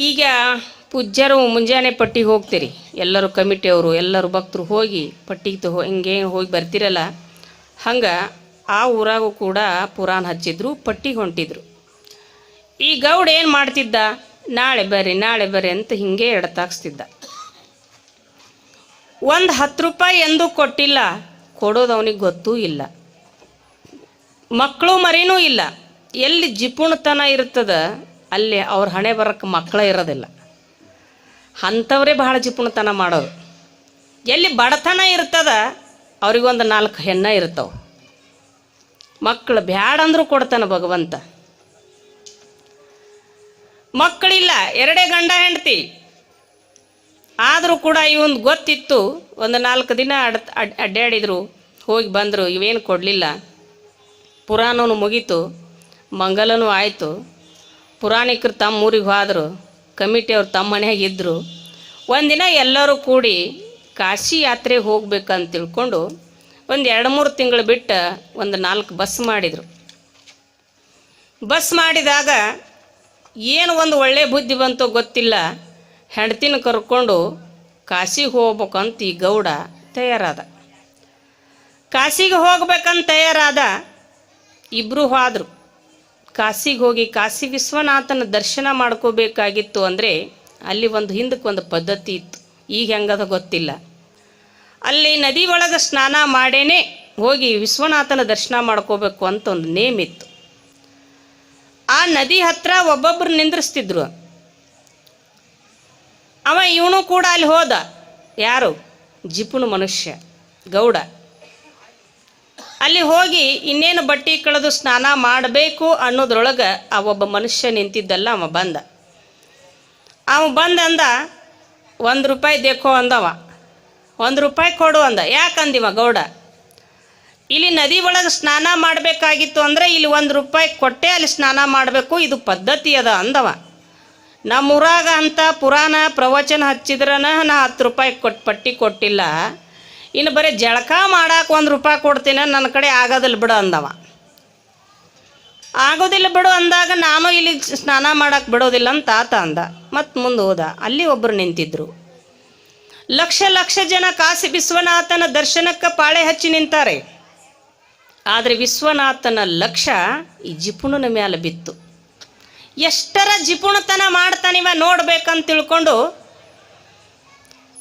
ಈಗ ಪೂಜ್ಯರು ಮುಂಜಾನೆ ಪಟ್ಟಿಗೆ ಹೋಗ್ತೀರಿ. ಎಲ್ಲರೂ ಕಮಿಟಿಯವರು ಎಲ್ಲರೂ ಭಕ್ತರು ಹೋಗಿ ಪಟ್ಟಿಗೆ ತಗೋ ಹಿಂಗೆ ಹೋಗಿ ಬರ್ತಿರಲ್ಲ. ಹಂಗೆ ಆ ಊರಾಗೂ ಕೂಡ ಪುರಾಣ ಹಚ್ಚಿದ್ರು, ಪಟ್ಟಿಗೆ ಹೊಂಟಿದ್ರು. ಈ ಗೌಡ ಏನು ಮಾಡ್ತಿದ್ದ? ನಾಳೆ ಬರ್ರಿ ನಾಳೆ ಬರ್ರಿ ಅಂತ ಹಿಂಗೆ ಎಡತಾಕ್ಸ್ತಿದ್ದ ಒಂದು ಹತ್ತು ರೂಪಾಯಿ ಎಂದೂ ಕೊಟ್ಟಿಲ್ಲ. ಕೊಡೋದು ಅವನಿಗೆ ಗೊತ್ತೂ ಇಲ್ಲ. ಮಕ್ಕಳು ಮರಿನೂ ಇಲ್ಲ. ಎಲ್ಲಿ ಜಿಪುಣತನ ಇರ್ತದ? ಅಲ್ಲಿ ಅವ್ರ ಹಣೆ ಬರಕ್ಕೆ ಮಕ್ಕಳೇ ಇರೋದಿಲ್ಲ. ಅಂಥವ್ರೇ ಬಹಳ ಜಿಪುಣತನ ಮಾಡೋದು ಎಲ್ಲಿ ಬಡತನ ಇರ್ತದ, ಅವ್ರಿಗೊಂದು ನಾಲ್ಕು ಹೆಣ್ಣ ಇರ್ತಾವೆ. ಮಕ್ಕಳು ಬ್ಯಾಡ ಅಂದ್ರೂ ಕೊಡ್ತಾನೆ ಭಗವಂತ. ಮಕ್ಕಳಿಲ್ಲ, ಎರಡೇ ಗಂಡ ಹೆಂಡತಿ. ಆದರೂ ಕೂಡ ಇವನ್ ಗೊತ್ತಿತ್ತು, ಒಂದು ನಾಲ್ಕು ದಿನ ಅಡ್ ಅಡ್ ಅಡ್ಡಾಡಿದ್ರು ಹೋಗಿ ಬಂದರು, ಇವೇನು ಕೊಡಲಿಲ್ಲ. ಪುರಾಣನು ಮುಗೀತು, ಮಂಗಲನೂ ಆಯಿತು. ಪುರಾಣಿಕರು ತಮ್ಮ ಊರಿಗೆ ಹೋದರು ಕಮಿಟಿಯವ್ರು ತಮ್ಮ ಮನೆಯಾಗ ಇದ್ದರು ಒಂದಿನ ಎಲ್ಲರೂ ಕೂಡಿ ಕಾಶಿ ಯಾತ್ರೆ ಹೋಗ್ಬೇಕಂತ ತಿಳ್ಕೊಂಡು ಒಂದು ಎರಡು ಮೂರು ತಿಂಗಳು ಬಿಟ್ಟು ಒಂದು ನಾಲ್ಕು ಬಸ್ ಮಾಡಿದರು. ಬಸ್ ಮಾಡಿದಾಗ ಏನು ಒಂದು ಒಳ್ಳೆ ಬುದ್ಧಿ ಬಂತೋ ಗೊತ್ತಿಲ್ಲ. ಹೆಂಡ್ತಿನ ಕರ್ಕೊಂಡು ಕಾಶಿಗೆ ಹೋಗ್ಬೇಕಂತ ಈ ಗೌಡ ತಯಾರಾದ. ಕಾಶಿಗೆ ಹೋಗ್ಬೇಕಂತ ತಯಾರಾದ ಇಬ್ಬರು ಹೋದರು. ಕಾಶಿಗೆ ಹೋಗಿ ಕಾಶಿ ವಿಶ್ವನಾಥನ ದರ್ಶನ ಮಾಡ್ಕೋಬೇಕಾಗಿತ್ತು ಅಂದರೆ ಅಲ್ಲಿ ಒಂದು ಹಿಂದಕ್ಕೆ ಒಂದು ಪದ್ಧತಿ ಇತ್ತು. ಈಗ ಹೆಂಗದ ಗೊತ್ತಿಲ್ಲ. ಅಲ್ಲಿ ನದಿ ಒಳಗೆ ಸ್ನಾನ ಮಾಡೇನೆ ಹೋಗಿ ವಿಶ್ವನಾಥನ ದರ್ಶನ ಮಾಡ್ಕೋಬೇಕು ಅಂತ ಒಂದು ನೇಮ್ ಇತ್ತು. ಆ ನದಿ ಹತ್ರ ಒಬ್ಬೊಬ್ಬರು ನಿಂದ್ರಿಸ್ತಿದ್ರು. ಅವ ಇವನು ಕೂಡ ಅಲ್ಲಿ ಹೋದ. ಯಾರು? ಜಿಪುಣ ಮನುಷ್ಯ, ಗೌಡ. ಅಲ್ಲಿ ಹೋಗಿ ಇನ್ನೇನು ಬಟ್ಟೆ ಕಳೆದು ಸ್ನಾನ ಮಾಡಬೇಕು ಅನ್ನೋದ್ರೊಳಗೆ ಆ ಒಬ್ಬ ಮನುಷ್ಯ ನಿಂತಿದ್ದಲ್ಲ ಅವ ಬಂದ. ಅವ ಬಂದ ಅಂದ, ಒಂದು ರೂಪಾಯಿ ದೇಕೋ ಅಂದವ. ಒಂದು ರೂಪಾಯಿ ಕೊಡು ಅಂದ. ಯಾಕಂದಿವ ಗೌಡ? ಇಲ್ಲಿ ನದಿ ಒಳಗೆ ಸ್ನಾನ ಮಾಡಬೇಕಾಗಿತ್ತು ಅಂದರೆ ಇಲ್ಲಿ ಒಂದು ರೂಪಾಯಿ ಕೊಟ್ಟೆ ಅಲ್ಲಿ ಸ್ನಾನ ಮಾಡಬೇಕು. ಇದು ಪದ್ಧತಿ ಅದ ಅಂದವ. ನಮ್ಮೂರಾಗ ಅಂತ ಪುರಾಣ ಪ್ರವಚನ ಹಚ್ಚಿದ್ರನ ನಾ ಹತ್ತು ರೂಪಾಯಿ ಕೊಟ್ಟು ಪಟ್ಟಿ ಕೊಟ್ಟಿಲ್ಲ. ಇನ್ನು ಬರೀ ಜಳಕ ಮಾಡಕ್ಕೆ ಒಂದು ರೂಪಾಯಿ ಕೊಡ್ತೀನಿ ನನ್ನ ಕಡೆ ಆಗೋದಿಲ್ಲ ಬಿಡು ಅಂದವ. ಆಗೋದಿಲ್ಲ ಬಿಡು ಅಂದಾಗ ನಾನು ಇಲ್ಲಿ ಸ್ನಾನ ಮಾಡಕ್ಕೆ ಬಿಡೋದಿಲ್ಲ ಅಂತ ಆತ ಅಂದ. ಮತ್ತು ಮುಂದೆ ಹೋದ. ಅಲ್ಲಿ ಒಬ್ಬರು ನಿಂತಿದ್ರು. ಲಕ್ಷ ಲಕ್ಷ ಜನ ಕಾಸಿ ವಿಶ್ವನಾಥನ ದರ್ಶನಕ್ಕೆ ಪಾಳೆ ಹಚ್ಚಿ ನಿಂತಾರೆ. ಆದರೆ ವಿಶ್ವನಾಥನ ಲಕ್ಷ ಈ ಜಿಪುಣನ ಮೇಲೆ ಬಿತ್ತು. ಎಷ್ಟರ ಜಿಪುಣತನ ಮಾಡ್ತಾನಿವ ನೋಡ್ಬೇಕಂತ ತಿಳ್ಕೊಂಡು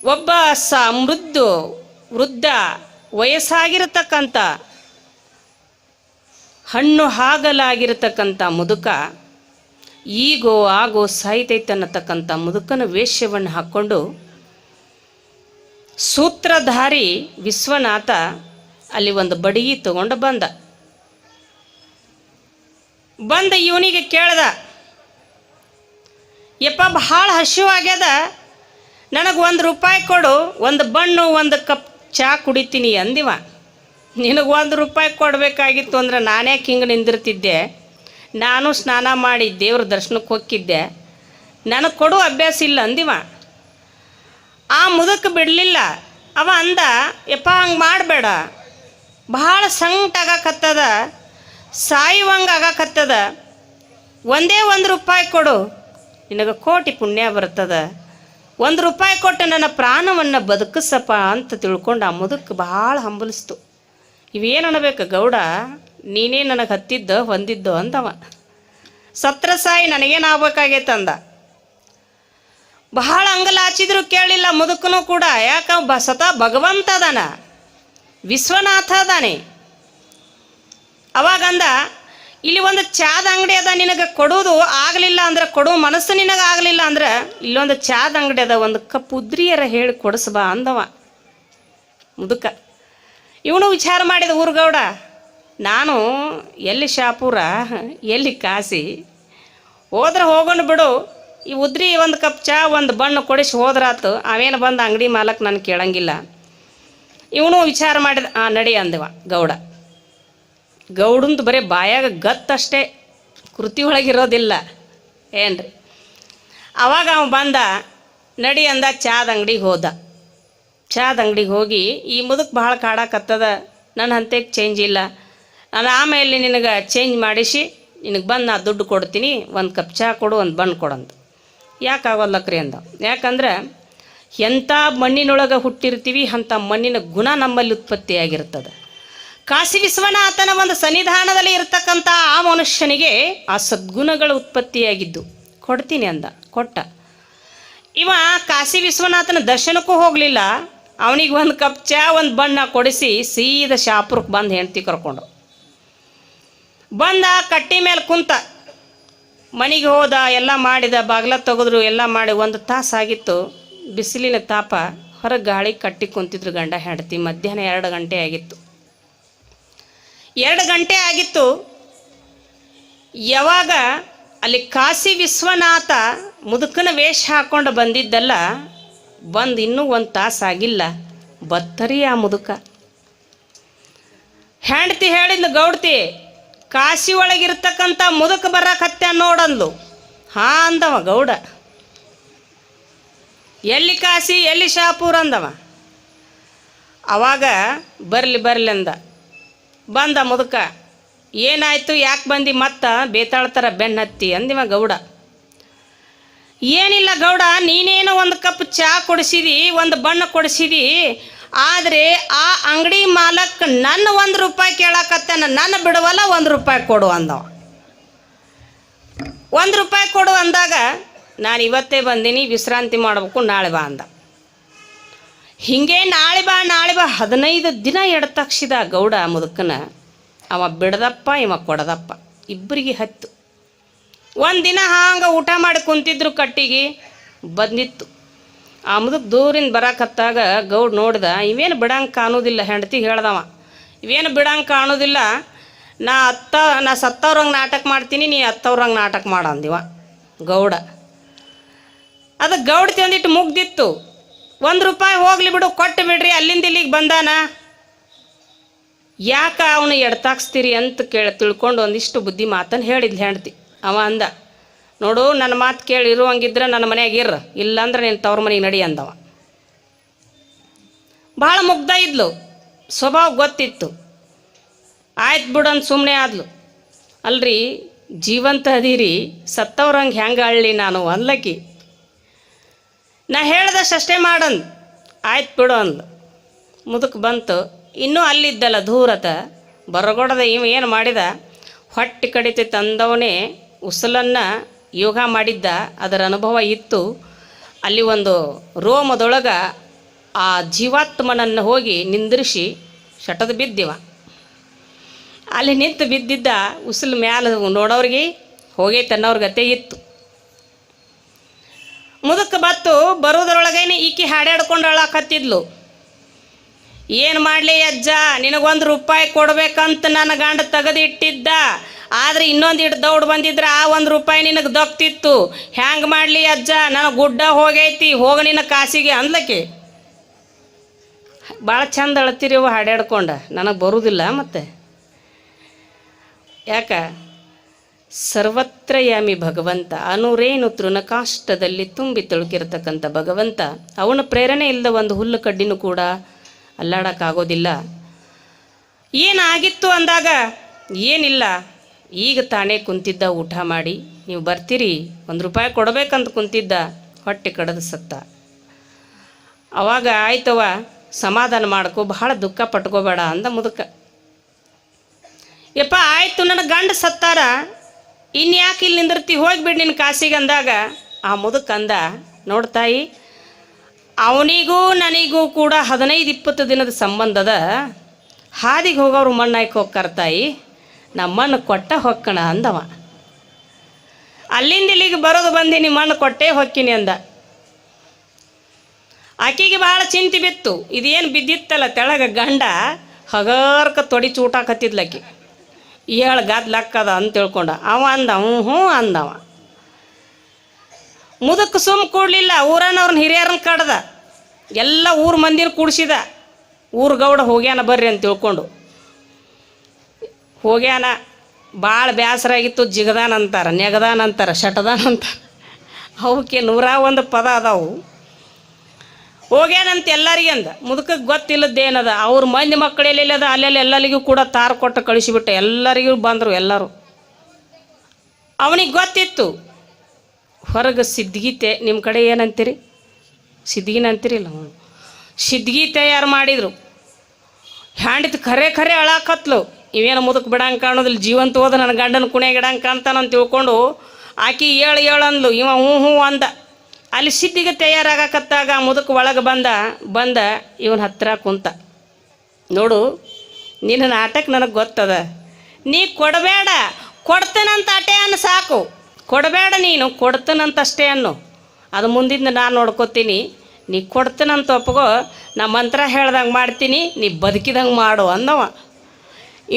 ಒಬ್ಬ ಸ ಮೃದ್ದು ವೃದ್ಧ ವಯಸ್ಸಾಗಿರತಕ್ಕಂಥ ಹಣ್ಣು ಹಾಗಲಾಗಿರತಕ್ಕಂಥ ಮುದುಕ, ಈಗೋ ಆಗೋ ಸಾಯ್ತೈತನ್ನತಕ್ಕಂಥ ಮುದುಕನ ವೇಷ್ಯವನ್ನು ಹಾಕ್ಕೊಂಡು ಸೂತ್ರಧಾರಿ ವಿಶ್ವನಾಥ ಅಲ್ಲಿ ಒಂದು ಬಡಗಿ ತಗೊಂಡು ಬಂದ. ಬಂದ ಇವನಿಗೆ ಕೇಳ್ದ, ಯಪ್ಪ, ಭಾಳ ಹಸಿವಾಗ್ಯದ. ನನಗೆ ಒಂದು ರೂಪಾಯಿ ಕೊಡು, ಒಂದು ಬಣ್ಣು, ಒಂದು ಕಪ್ ಚಹಾ ಕುಡಿತೀನಿ ಅಂದಿವ. ನಿನಗೆ ಒಂದು ರೂಪಾಯಿ ಕೊಡಬೇಕಾಗಿತ್ತು ಅಂದ್ರೆ ನಾನೇ ಹಿಂಗೆ ನಿಂದಿರ್ತಿದ್ದೆ. ನಾನು ಸ್ನಾನ ಮಾಡಿ ದೇವ್ರ ದರ್ಶನಕ್ಕೆ ಹೋಗಿದ್ದೆ ನನಗೆ ಕೊಡು ಅಭ್ಯಾಸ ಇಲ್ಲ ಅಂದಿವ. ಆ ಮುದಕ್ಕೆ ಬಿಡಲಿಲ್ಲ. ಅವ ಅಂದ, ಯಪ್ಪ, ಹಂಗೆ ಮಾಡಬೇಡ. ಭಾಳ ಸಂಕಟ ಆಗಾಕತ್ತದ. ಸಾಯುವಂಗೆ ಆಗಕತ್ತದ. ಒಂದೇ ಒಂದು ರೂಪಾಯಿ ಕೊಡು. ನಿನಗೆ ಕೋಟಿ ಪುಣ್ಯ ಬರ್ತದ. ಒಂದು ರೂಪಾಯಿ ಕೊಟ್ಟು ನನ್ನ ಪ್ರಾಣವನ್ನು ಬದುಕಿಸಪ್ಪ ಅಂತ ತಿಳ್ಕೊಂಡು ಆ ಮುದುಕ್ ಭಾಳ ಹಂಬಲಿಸ್ತು. ಇವೇನು ಅನ್ನಬೇಕು ಗೌಡ? ನೀನೇ ನನಗೆ ಹತ್ತಿದ್ದ, ಹೊಂದಿದ್ದು ಅಂತವ ಸತ್ರ ಸಾಯಿ ನನಗೇನು ಆಗ್ಬೇಕಾಗೈತೆ ಅಂದ. ಬಹಳ ಅಂಗಲಾಚಿದ್ರು ಕೇಳಿಲ್ಲ ಮುದುಕನು ಕೂಡ. ಯಾಕ? ಬ ಸತ ಭಗವಂತ ಅದಾನ. ವಿಶ್ವನಾಥ ಅದಾನೆ. ಅವಾಗಂದ ಇಲ್ಲಿ ಒಂದು ಚಾದ ಅಂಗಡಿ ಅದ, ನಿನಗೆ ಕೊಡೋದು ಆಗಲಿಲ್ಲ ಅಂದ್ರೆ, ಕೊಡೋ ಮನಸ್ಸು ನಿನಗೆ ಆಗಲಿಲ್ಲ ಅಂದ್ರೆ ಇಲ್ಲೊಂದು ಚಾದ ಅಂಗಡಿ ಅದ, ಒಂದು ಕಪ್ ಉದ್ರಿಯರ ಹೇಳಿ ಕೊಡಿಸ್ಬಾ ಅಂದವ. ಮುದುಕ. ಇವನು ವಿಚಾರ ಮಾಡಿದ ಊರ್ಗೌಡ, ನಾನು ಎಲ್ಲಿ ಶಾಪುರ, ಎಲ್ಲಿ ಕಾಸಿ, ಹೋದ್ರೆ ಹೋಗೋಣ ಬಿಡು, ಈ ಉದ್ರಿ ಒಂದು ಕಪ್ ಚಾ, ಒಂದು ಬಣ್ಣ ಕೊಡಿಸಿ ಹೋದ್ರಾತು, ಅವೇನು ಬಂದು ಅಂಗಡಿ ಮಾಲಕ್ ನಾನು ಕೇಳಂಗಿಲ್ಲ. ಇವನು ವಿಚಾರ ಮಾಡಿದ, ಆ, ನಡಿ ಅಂದವ ಗೌಡ. ಗೌಡಂದು ಬರೀ ಬಾಯಾಗ ಗತ್ತಷ್ಟೇ ಕೃತಿ ಒಳಗಿರೋದಿಲ್ಲ. ಏನ್ರಿ? ಅವಾಗ ಅವ ಬಂದ, ನಡಿ ಅಂದ ಚಾದ ಅಂಗಡಿಗೆ ಹೋದ. ಚಾದ ಅಂಗಡಿಗೆ ಹೋಗಿ, ಈ ಮುದಕ್ಕೆ ಭಾಳ ಕಾಡಾಕತ್ತದ ನನ್ನ ಹಂತೆಗೆ ಚೇಂಜ್ ಇಲ್ಲ. ನಾನು ಆಮೇಲೆ ನಿನಗೆ ಚೇಂಜ್ ಮಾಡಿಸಿ, ನಿನಗೆ ಬಂದು ನಾ ದುಡ್ಡು ಕೊಡ್ತೀನಿ, ಒಂದು ಕಪ್ ಚಹಾ ಕೊಡು, ಒಂದು ಬಣ್ಣ ಕೊಡಂದು ಯಾಕೆ ಆಗೋಲ್ಲಕ್ರಿ ಅಂದ. ಯಾಕಂದ್ರೆ ಎಂಥ ಮಣ್ಣಿನೊಳಗೆ ಹುಟ್ಟಿರ್ತೀವಿ ಅಂಥ ಮಣ್ಣಿನ ಗುಣ ನಮ್ಮಲ್ಲಿ ಉತ್ಪತ್ತಿಯಾಗಿರ್ತದೆ. ಕಾಶಿ ವಿಶ್ವನಾಥನ ಒಂದು ಸನ್ನಿಧಾನದಲ್ಲಿ ಇರತಕ್ಕಂಥ ಆ ಮನುಷ್ಯನಿಗೆ ಆ ಸದ್ಗುಣಗಳು ಉತ್ಪತ್ತಿಯಾಗಿದ್ದು. ಕೊಡ್ತೀನಿ ಅಂದ, ಕೊಟ್ಟ. ಇವ ಕಾಶಿ ವಿಶ್ವನಾಥನ ದರ್ಶನಕ್ಕೂ ಹೋಗಲಿಲ್ಲ. ಅವನಿಗೆ ಒಂದು ಕಪ್ ಚಾ, ಒಂದು ಬಣ್ಣ ಕೊಡಿಸಿ ಸೀದ ಶಾಪುರಕ್ಕೆ ಬಂದು ಹೆಂಡ್ತಿ ಕರ್ಕೊಂಡು ಬಂದ, ಕಟ್ಟಿ ಮೇಲೆ ಕುಂತ. ಮನೆಗೆ ಹೋದ, ಎಲ್ಲ ಮಾಡಿದ, ಬಾಗ್ಲ ತೆಗೆದ್ರು, ಎಲ್ಲ ಮಾಡಿ ಒಂದು ತಾಸು ಆಗಿತ್ತು. ಬಿಸಿಲಿನ ತಾಪ ಹೊರಗೆ ಗಾಳಿ ಕಟ್ಟಿ ಕುಂತಿದ್ರು ಗಂಡ, ಹೆಂಡತಿ. ಮಧ್ಯಾಹ್ನ ಎರಡು ಗಂಟೆ ಆಗಿತ್ತು. ಎರಡು ಗಂಟೆ ಆಗಿತ್ತು. ಯಾವಾಗ ಅಲ್ಲಿ ಕಾಶಿ ವಿಶ್ವನಾಥ ಮುದುಕನ ವೇಷ ಹಾಕೊಂಡು ಬಂದಿದ್ದಲ್ಲ, ಬಂದು ಇನ್ನೂ ಒಂದು ತಾಸಾಗಿಲ್ಲ ಬತ್ತರಿ ಆ ಮುದುಕ. ಹೆಂಡತಿ ಹೇಳಿದ್ಲು, ಗೌಡ್ತಿ, ಕಾಶಿ ಒಳಗಿರ್ತಕ್ಕಂಥ ಮುದುಕ ಬರಕತ್ತೆ ನೋಡಂದ್ಲು. ಹಾ ಅಂದವ ಗೌಡ. ಎಲ್ಲಿ ಕಾಶಿ, ಎಲ್ಲಿ ಶಾಪೂರ್ ಅಂದವ. ಅವಾಗ ಬರಲಿ ಬರಲಿ ಅಂದ. ಬಂದ ಮುದುಕ, ಏನಾಯ್ತು, ಯಾಕೆ ಬಂದಿ ಮತ್ತೆ? ಬೇತಾಳ್ತಾರ ಬೆನ್ನತ್ತಿ ಅಂದಿವ ಗೌಡ. ಏನಿಲ್ಲ ಗೌಡ, ನೀನೇನು ಒಂದು ಕಪ್ ಚಹಾ ಕೊಡಿಸಿದಿ, ಒಂದು ಬಣ್ಣ ಕೊಡಿಸಿದಿ, ಆದರೆ ಆ ಅಂಗಡಿ ಮಾಲಕ್ ನನ್ನ ಒಂದು ರೂಪಾಯಿ ಕೇಳಕತ್ತಾನ, ನನ್ನ ಬಿಡವಲ್ಲ ಒಂದು ರೂಪಾಯಿ ಕೊಡು ಅಂದವ. ಒಂದು ರೂಪಾಯಿ ಕೊಡು ಅಂದಾಗ, ನಾನು ಇವತ್ತೇ ಬಂದೀನಿ, ವಿಶ್ರಾಂತಿ ಮಾಡಬೇಕು, ನಾಳೆ ಬಾ ಅಂದ. ಹಿಂಗೆ ನಾಳೆ ಬಾ ನಾಳೆ ಬಾ, ಹದಿನೈದು ದಿನ ಎಡತಕ್ಷಿದ ಗೌಡ ಮುದುಕನ. ಅವ ಬಿಡದಪ್ಪ, ಇವ ಕೊಡದಪ್ಪ. ಇಬ್ಬರಿಗೆ ಹತ್ತು. ಒಂದು ದಿನ ಹಾಂಗೆ ಊಟ ಮಾಡಿ ಕುಂತಿದ್ರು ಕಟ್ಟಿಗೆ, ಬಂದಿತ್ತು. ಆ ಮುದುಕ್ ದೂರಿಂದ ಬರಾಕತ್ತಾಗ ಗೌಡ್ ನೋಡ್ದ, ಇವೇನು ಬಿಡಂಗೆ ಕಾಣೋದಿಲ್ಲ ಹೆಂಡತಿ, ಹೇಳ್ದವ. ಇವೇನು ಬಿಡಂಗೆ ಕಾಣೋದಿಲ್ಲ, ನಾ ಅತ್ತ ನಾ ಸತ್ತವ್ರಂಗೆ ನಾಟಕ ಮಾಡ್ತೀನಿ, ನೀ ಹತ್ತವ್ರಂಗೆ ನಾಟಕ ಮಾಡ, ಅಂದಿವ ಗೌಡ. ಅದು ಗೌಡ ತಂದಿಟ್ಟು ಮುಗ್ದಿತ್ತು. ಒಂದು ರೂಪಾಯಿ ಹೋಗ್ಲಿ ಬಿಡು, ಕೊಟ್ಟು ಬಿಡ್ರಿ, ಅಲ್ಲಿಂದ ಇಲ್ಲಿಗೆ ಬಂದಾನ? ಯಾಕೆ ಅವನು ಎಡ್ತಾಕ್ಸ್ತೀರಿ ಅಂತ ಕೇಳಿ, ತಿಳ್ಕೊಂಡು ಒಂದಿಷ್ಟು ಬುದ್ಧಿ ಮಾತನ್ನು ಹೇಳಿದ್ಲು ಹೆಂಡ್ತಿ. ಅವ ಅಂದ, ನೋಡು, ನನ್ನ ಮಾತು ಕೇಳಿ ಇರುವಂಗಿದ್ರೆ ನನ್ನ ಮನೆಯಾಗ ಇರ್ರ, ಇಲ್ಲಾಂದ್ರೆ ನೀನು ತವ್ರ ಮನೆಗೆ ನಡಿ ಅಂದವ. ಭಾಳ ಮುಗ್ಧ ಇದ್ಲು. ಸ್ವಭಾವ ಗೊತ್ತಿತ್ತು. ಆಯ್ತು ಬಿಡೋನ್ ಸುಮ್ಮನೆ ಆದ್ಲು. ಅಲ್ರಿ, ಜೀವಂತ ಅದೀರಿ, ಸತ್ತವ್ರಂಗೆ ಹೆಂಗೆ ಅಳ್ಳಿ ನಾನು ಅನ್ಲಕ್ಕಿ ನಾ ಹೇಳ್ದಷ್ಟು ಅಷ್ಟೇ ಮಾಡಂದು. ಆಯ್ತು ಬಿಡು ಅಂದ. ಮುದುಕ್ ಬಂತು. ಇನ್ನೂ ಅಲ್ಲಿದ್ದಲ್ಲ ದೂರತ. ಬರಗೊಡದ ಇವ ಏನು ಮಾಡಿದ? ಹೊಟ್ಟೆ ಕಡಿತ ತಂದವನೇ ಉಸಲನ್ನು ಯೋಗ ಮಾಡಿದ್ದ. ಅದರ ಅನುಭವ ಇತ್ತು. ಅಲ್ಲಿ ಒಂದು ರೋಮದೊಳಗೆ ಆ ಜೀವಾತ್ಮನನ್ನು ಹೋಗಿ ನಿಂದ್ರಿಸಿ ಶಟದ ಬಿದ್ದಿವ. ಅಲ್ಲಿ ನಿಂತು ಬಿದ್ದಿದ್ದ ಉಸಿಲು ಮ್ಯಾಲ ನೋಡೋರಿಗೆ ಹೋಗೈತೆ ಅನ್ನೋರ್ ಗತೆ ಇತ್ತು. ಮುದಕ್ಕೆ ಬತ್ತು ಬರೋದ್ರೊಳಗೇನೆ ಈಕಿ ಹಾಡ್ಯಾಡ್ಕೊಂಡು ಅಳಾಕತ್ತಿದ್ಲು. ಏನು ಮಾಡಲಿ ಅಜ್ಜ, ನಿನಗೊಂದು ರೂಪಾಯಿ ಕೊಡ್ಬೇಕಂತ ನನ್ನ ಗಂಡ ತೆಗೆದಿಟ್ಟಿದ್ದ. ಆದ್ರೆ ಇನ್ನೊಂದು ಇಟ್ಟು ದೌಡ್ ಬಂದಿದ್ರೆ ಆ ಒಂದು ರೂಪಾಯಿ ನಿನಗೆ ದೊಕ್ತಿತ್ತು. ಹ್ಯಾಂಗೆ ಮಾಡಲಿ ಅಜ್ಜ ನನಗೆ ಗುಡ್ಡ ಹೋಗೈತಿ, ಹೋಗ ನಿನ್ನ ಕಾಸಿಗೆ ಅಂದ್ಲಕ್ಕೆ ಭಾಳ ಚಂದ ಅಳ್ತೀರಿ ಅವು ಹಾಡ್ಯಾಡ್ಕೊಂಡ, ನನಗೆ ಬರುವುದಿಲ್ಲ ಮತ್ತೆ. ಯಾಕ? ಸರ್ವತ್ರ ಯಾಮಿ ಭಗವಂತ ಅನುರೇನು ತೃಣಕಾಷ್ಟದಲ್ಲಿ ತುಂಬಿ ತುಳುಕಿರತಕ್ಕಂಥ ಭಗವಂತ, ಅವನ ಪ್ರೇರಣೆ ಇಲ್ಲದ ಒಂದು ಹುಲ್ಲು ಕಡ್ಡಿನೂ ಕೂಡ ಅಲ್ಲಾಡೋಕ್ಕಾಗೋದಿಲ್ಲ. ಏನಾಗಿತ್ತು ಅಂದಾಗ? ಏನಿಲ್ಲ. ಈಗ ತಾನೇ ಕುಂತಿದ್ದ ಊಟ ಮಾಡಿ, ನೀವು ಬರ್ತೀರಿ, ಒಂದು ರೂಪಾಯಿ ಕೊಡಬೇಕಂತ ಕುಂತಿದ್ದ, ಹೊಟ್ಟೆ ಕಡದ ಸತ್ತ. ಅವಾಗ ಆಯ್ತವ ಸಮಾಧಾನ ಮಾಡ್ಕೋ, ಬಹಳ ದುಃಖ ಪಟ್ಕೋಬೇಡ ಅಂದ ಮುದುಕ. ಯಪ್ಪ, ಆಯಿತು, ನನ್ನ ಗಂಡ ಸತ್ತಾರ. ಇನ್ಯಾಕೆ ಇಲ್ಲಿ ನಿಂದಿರ್ತಿ? ಹೋಗ್ಬಿಡಿ ನಿನ್ನ ಕಾಸಿಗೆ ಅಂದಾಗ. ಆ ಮುದುಕ ಅಂದ ನೋಡ್ತಾಯಿ ಅವನಿಗೂ ನನಗೂ ಕೂಡ ಹದಿನೈದು ಇಪ್ಪತ್ತು ದಿನದ ಸಂಬಂಧದ ಹಾದಿಗೆ ಹೋಗೋರು ಮಣ್ಣಾಯ್ಕೆ ಹೋಗ್ತಾರ ತಾಯಿ ನಮ್ಮ ಮಣ್ಣು ಕೊಟ್ಟ ಹೊಕ್ಕಣ ಅಂದವ. ಅಲ್ಲಿಂದ ಇಲ್ಲಿಗೆ ಬರೋದು ಬಂದೀನಿ ಮಣ್ಣು ಕೊಟ್ಟೇ ಹೊಕ್ಕಿನಿ ಅಂದ. ಆಕೆಗೆ ಭಾಳ ಚಿಂತೆ ಬಿತ್ತು. ಇದೇನು ಬಿದ್ದಿತ್ತಲ್ಲ ತೆಳಗ ಗಂಡ, ಹಗರ್ಕ ತೊಡಿ ಚೂಟಾಕತ್ತಿದ್ಲಕ್ಕಿ ಏಳು ಗದ್ಲಕ್ಕದ ಅಂತ ತಿಳ್ಕೊಂಡ. ಅವ ಅಂದ ಹ್ಞೂ ಹ್ಞೂ ಅಂದವ. ಮುದಕ್ ಸುಮ್ ಕೂಡ್ಲಿಲ್ಲ ಊರನವ್ರನ್ನ ಹಿರಿಯರನ್ನ ಕಡ್ದ. ಎಲ್ಲ ಊರ ಮಂದಿನ ಕೂಡ್ಸಿದ. ಊರ್ ಗೌಡ ಹೋಗ್ಯಾನ ಬರ್ರಿ ಅಂತ ತಿಳ್ಕೊಂಡು. ಹೋಗ್ಯಾನ ಭಾಳ ಬೇಸರ ಆಗಿತ್ತು ಜಿಗದಾನ ಅಂತಾರೆ ನೆಗದಾನ ಅಂತಾರೆ ಶಟದಾನ ಅಂತಾರೆ ಅವಕ್ಕೆ ನೂರ ಒಂದು ಪದ ಅದಾವು. ಹೋಗ್ಯಾನಂತ ಎಲ್ಲರಿಗೆ ಅಂದ. ಮುದುಕಕ್ಕೆ ಗೊತ್ತಿಲ್ಲದ್ದೇನದ? ಅವ್ರ ಮಂದಿ ಮಕ್ಕಳು ಎಲ್ಲೆಲ್ಲದ ಅಲ್ಲೆಲ್ಲ ಎಲ್ಲರಿಗೂ ಕೂಡ ತಾರು ಕೊಟ್ಟು ಕಳಿಸಿಬಿಟ್ಟೆ. ಎಲ್ಲರಿಗೂ ಬಂದರು ಎಲ್ಲರೂ. ಅವನಿಗೆ ಗೊತ್ತಿತ್ತು. ಹೊರಗೆ ಸಿದ್ಧಗೀತೆ ನಿಮ್ಮ ಕಡೆ ಏನಂತೀರಿ? ಸಿದ್ಗಿನ ಅಂತೀರಿಲ್ಲ ಸಿದ್ಗಿ ತಯಾರು ಮಾಡಿದರು? ಹ್ಯಾಂಡಿತ್ ಖರೆ ಖರೆ ಅಳಾಕತ್ಲು. ಇವೇನು ಮುದಕ್ ಬಿಡಂಗೆ ಕಾಣೋದಿಲ್ಲ. ಜೀವಂತ ಹೋದ ನನ್ನ ಗಂಡನ ಇಡಂಗೆ ಕಾಣ್ತಾನಂತ ತಿಳ್ಕೊಂಡು ಆಕಿ ಏಳು ಏಳು ಅಂದ್ಲು. ಇವ ಹ್ಞೂ ಹ್ಞೂ ಅಂದ. ಅಲ್ಲಿ ಸಿದ್ಧಿಗೆ ತಯಾರಾಗಕತ್ತಾಗ ಮುದುಕ ಒಳಗೆ ಬಂದ ಬಂದ ಇವನ ಹತ್ರ ಕುಂತ. ನೋಡು, ನಿನ್ನ ನಾಟಕ ನನಗೆ ಗೊತ್ತದ. ನೀ ಕೊಡಬೇಡ, ಕೊಡ್ತೇನಂತ ಅಟೆ ಅನ್ನು ಸಾಕು. ಕೊಡಬೇಡ ನೀನು, ಕೊಡ್ತೇನಂತಷ್ಟೇ ಅನ್ನು. ಅದು ಮುಂದಿಂದ ನಾನು ನೋಡ್ಕೋತೀನಿ. ನೀ ಕೊಡ್ತೇನಂತ ಒಪ್ಪಗೋ ನಾ ಮಂತ್ರ ಹೇಳ್ದಂಗೆ ಮಾಡ್ತೀನಿ, ನೀ ಬದುಕಿದಂಗೆ ಮಾಡು ಅಂದವ.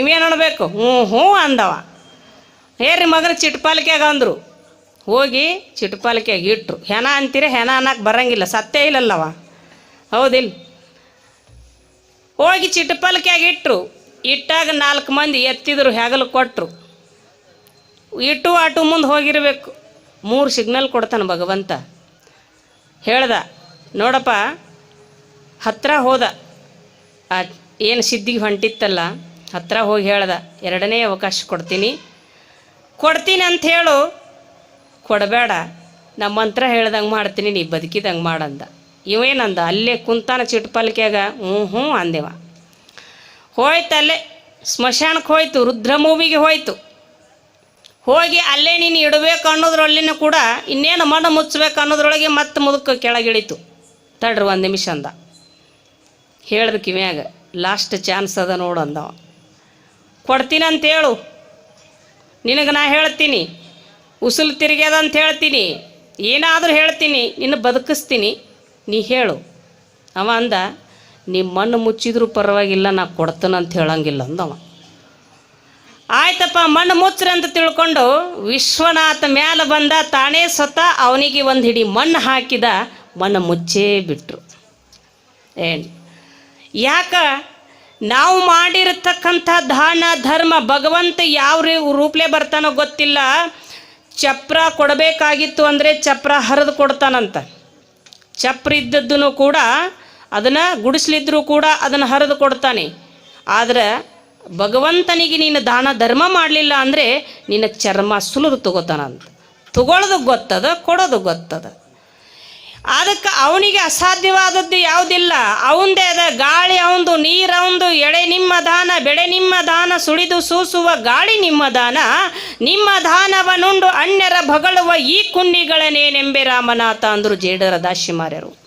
ಇವೇನು ಅನ್ಬೇಕು? ಹ್ಞೂ ಹ್ಞೂ ಅಂದವ. ಹೇರಿ ಮಗನ ಚಿಟ್ಪಾಲಿಕೆಯಾಗ ಅಂದರು. ಹೋಗಿ ಚಿಟ್ಪಾಲಿಕೆಯಾಗ ಇಟ್ರು. ಹೆಣ ಅಂತೀರಿ ಹೆಣ ಅನ್ನಕ್ಕೆ ಬರಂಗಿಲ್ಲ, ಸತ್ಯ ಇಲ್ಲಲ್ಲವ? ಹೌದಿಲ್ಲ ಹೋಗಿ ಚಿಟ್ಟಪಲ್ಕ್ಯಾಗ ಇಟ್ಟರು ಇಟ್ಟಾಗ ನಾಲ್ಕು ಮಂದಿ ಎತ್ತಿದ್ರು, ಹೆಗಲು ಕೊಟ್ಟರು ಇಟ್ಟು ಆಟು ಮುಂದೆ ಹೋಗಿರಬೇಕು. ಮೂರು ಸಿಗ್ನಲ್ ಕೊಡ್ತಾನೆ ಭಗವಂತ. ಹೇಳ್ದ, ನೋಡಪ್ಪ ಹತ್ತಿರ ಹೋದ. ಆ, ಏನು ಸಿದ್ಧಿಗೆ ಹೊಂಟಿತ್ತಲ್ಲ? ಹತ್ತಿರ ಹೋಗಿ ಹೇಳ್ದ, ಎರಡನೇ ಅವಕಾಶ ಕೊಡ್ತೀನಿ. ಕೊಡ್ತೀನಿ ಅಂತ ಹೇಳು ಕೊಡಬೇಡ. ನಮ್ಮ ಮಂತ್ರ ಹೇಳ್ದಂಗೆ ಮಾಡ್ತೀನಿ, ನೀ ಬದುಕಿದಂಗೆ ಮಾಡಂದ. ಇವೇನಂದ? ಅಲ್ಲೇ ಕುಂತಾನ ಚಿಟ್ಪಲ್ಕೆಗ ಹ್ಞೂ ಹ್ಞೂ ಅಂದೆವ. ಹೋಯ್ತಲ್ಲೇ ಸ್ಮಶಾನಕ್ಕೆ ಹೋಯ್ತು, ರುದ್ರ ಮೂವಿಗೆ ಹೋಯ್ತು. ಹೋಗಿ ಅಲ್ಲೇ ನೀನು ಇಡಬೇಕು ಅನ್ನೋದ್ರಲ್ಲಿನ ಕೂಡ ಇನ್ನೇನು ಮನ ಮುಚ್ಚಬೇಕು ಅನ್ನೋದ್ರೊಳಗೆ ಮತ್ತೆ ಮುದುಕ ಕೆಳಗಿಳಿತು. ತಡ್ರಿ ಒಂದು ನಿಮಿಷ ಅಂದ. ಹೇಳ್ದು ಕಿವ್ಯಾಗ, ಲಾಸ್ಟ್ ಚಾನ್ಸ್ ಅದ ನೋಡು ಅಂದವ. ಕೊಡ್ತೀನಂತೇಳು. ನಿನಗೆ ನಾ ಹೇಳ್ತೀನಿ. ಉಸುಲು ತಿರುಗ್ಯದ ಅಂತ ಹೇಳ್ತೀನಿ. ಏನಾದರೂ ಹೇಳ್ತೀನಿ, ನಿನ್ನ ಬದುಕಿಸ್ತೀನಿ, ನೀ ಹೇಳು. ಅವ ಅಂದ ನಿಮ್ಮ ಮಣ್ಣು ಮುಚ್ಚಿದ್ರೂ ಪರವಾಗಿಲ್ಲ, ನಾ ಅಂತ ಹೇಳಂಗಿಲ್ಲ ಅಂದವ. ಆಯ್ತಪ್ಪ, ಮಣ್ಣು ಮುಚ್ಚ್ರಿ ಅಂತ ತಿಳ್ಕೊಂಡು ವಿಶ್ವನಾಥ ಮ್ಯಾಲ ಬಂದ ತಾನೇ ಸತ ಅವನಿಗೆ ಒಂದು ಹಿಡಿ ಮಣ್ಣು ಹಾಕಿದ, ಮಣ್ಣು ಮುಚ್ಚೇ ಬಿಟ್ರು. ಏನು ಯಾಕ? ನಾವು ಮಾಡಿರತಕ್ಕಂಥ ದಾನ, ಧರ್ಮ, ಭಗವಂತ ಯಾವ ರೂಪ್ಲೆ ಬರ್ತಾನೋ ಗೊತ್ತಿಲ್ಲ. ಚಪ್ರ ಕೊಡಬೇಕಾಗಿತ್ತು ಅಂದರೆ ಚಪ್ರ ಹರಿದು ಕೊಡ್ತಾನಂತ. ಚಪ್ರ ಇದ್ದದ್ದು ಕೂಡ ಅದನ್ನು ಗುಡಿಸ್ಲಿದ್ರು ಕೂಡ ಅದನ್ನು ಹರಿದು ಕೊಡ್ತಾನೆ. ಆದರೆ ಭಗವಂತನಿಗೆ ನೀನು ದಾನ ಧರ್ಮ ಮಾಡಲಿಲ್ಲ ಅಂದರೆ ನಿನ್ನ ಚರ್ಮ ಸುಲಿದು ತಗೋತಾನಂತ. ತಗೊಳ್ಳೋದು ಗೊತ್ತದ, ಕೊಡೋದು ಗೊತ್ತದ. ಅದಕ್ಕೆ ಅವನಿಗೆ ಅಸಾಧ್ಯವಾದದ್ದು ಯಾವುದಿಲ್ಲ. ಅವಂದೇ ಅದ ಗಾಳಿ ಅವಂದು, ನೀರು ಅವಂದು ಎಳೆ ನಿಮ್ಮ ದಾನ ಬೆಳೆ ನಿಮ್ಮ ದಾನ, ಸುಳಿದು ಸೂಸುವ ಗಾಳಿ ನಿಮ್ಮ ದಾನ. ನಿಮ್ಮ ದಾನವನುಂಡು ಅಣ್ಯರ ಬಗಳುವ ಈ ಕುನ್ನಿಗಳನೇನೆಂಬೆ ರಾಮನಾಥ ಅಂದರು ಜೇಡರ ದಾಶಿಮಾರ್ಯರು